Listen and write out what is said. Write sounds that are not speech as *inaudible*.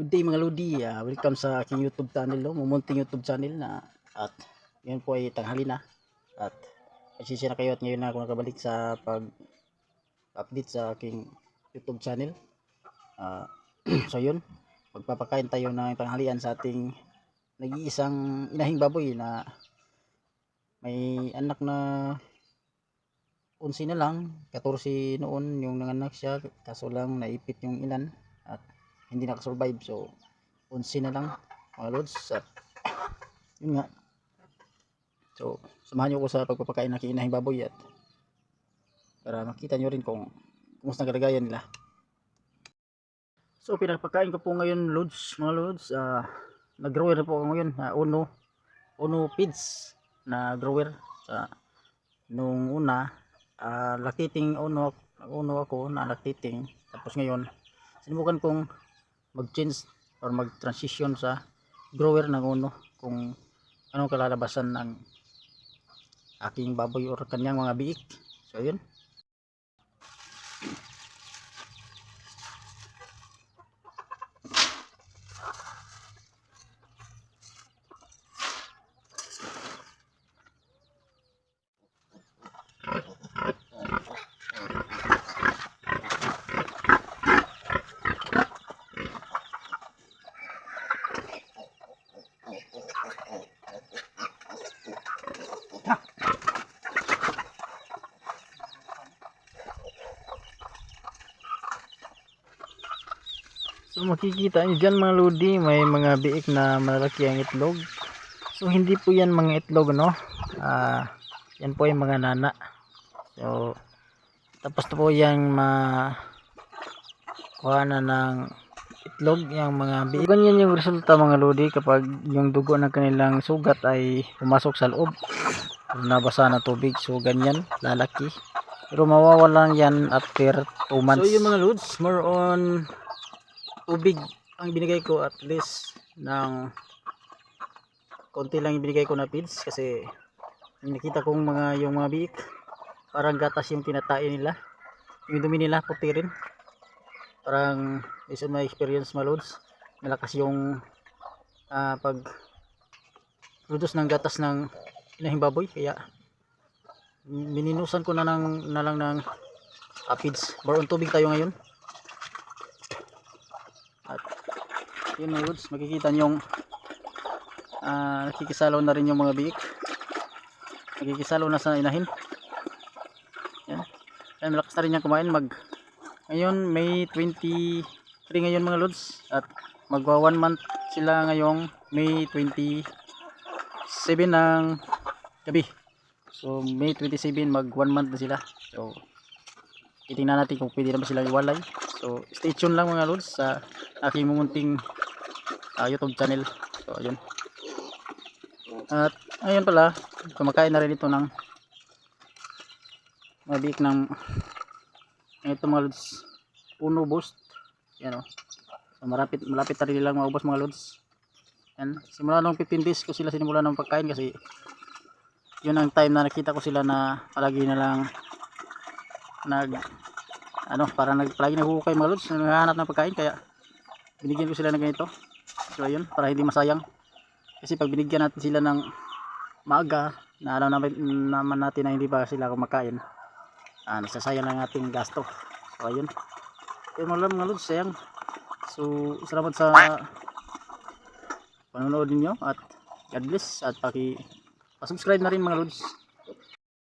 Good day mga Lodi, Ah, welcome sa aking YouTube channel, no? mumunting YouTube channel na at ngayon po ay tanghali na at nagsisira kayo at ngayon na ako nakabalik sa pag update sa aking YouTube channel. Ah, *clears throat* so yun, magpapakain tayo ng tanghalian sa ating nag-iisang inahing baboy na may anak na 11 na lang, 14 noon yung nanganak siya, kaso lang naipit yung ilan at hindi nakasurvive so 11 na lang mga lods at *coughs* yun nga. So samahan nyo ko sa pagpapakain ng kiinahing baboy at para makita nyo rin kung kumusta kalagayan nila. So pinapakain ko po ngayon lods mga lods uh, nag grower na po ako ngayon uh, uno uno feeds na grower. Sa nung una uh, lakiting uno uno ako na lakiting. Tapos ngayon sinubukan kong mag-change or mag-transition sa grower ng uno kung anong kalalabasan ng aking baboy or kanyang mga biik. So, yun. So makikita nyo dyan mga lodi, may mga biik na malalaki ang itlog. So hindi po yan mga itlog no. Ah, yan po yung mga nana. So tapos na po yung ma kuha na ng itlog yung mga biik. Ganyan yung resulta mga lodi kapag yung dugo ng kanilang sugat ay pumasok sa loob. Nabasa na tubig so ganyan lalaki. Pero mawawalan yan after 2 months. So yung mga loads, more on tubig ang binigay ko at least ng konti lang yung binigay ko na feeds kasi yung nakita kong mga yung mga biik parang gatas yung tinatay nila. Yung dumi nila puti rin. Parang based on my experience mga malakas yung ah, pag produce ng gatas ng inahing baboy. Kaya mininusan ko na, ng, na lang ng uh, feeds. More tubig tayo ngayon at yun mga lods makikita nyong uh, nakikisalaw na rin yung mga biik. Nakikisalaw na sa inahin. Yan. Malakas na rin yan kumain. Mag ngayon may 23 ngayon mga lods at magwa 1 month sila ngayong may 27 ng gabi. So may 27 mag 1 month na sila. So titingnan natin kung pwede na ba silang iwalay. So stay tuned lang mga lods sa aking mumunting uh, youtube channel. So ayun. At ayun pala kumakain na rin ito ng mabik ng ito mga lods. Puno boost. Yan o so marapit, malapit na rin nilang maubos mga lods. Yan. Simula nung 15 days ko sila sinimula ng pagkain kasi yun ang time na nakita ko sila na palagi na lang nag ano para nag palagi naghukay mga lods naghahanap ng pagkain. Kaya binigyan ko sila ng ganito so ayun para hindi masayang. Kasi pag binigyan natin sila ng maaga na alam naman, naman natin na hindi pa sila kumakain. Ah, nasasayang lang ating gasto. So ayun. Yun mga lods, mga lods sayang. So salamat sa panonood ninyo at God bless at paki pa-subscribe na rin mga lods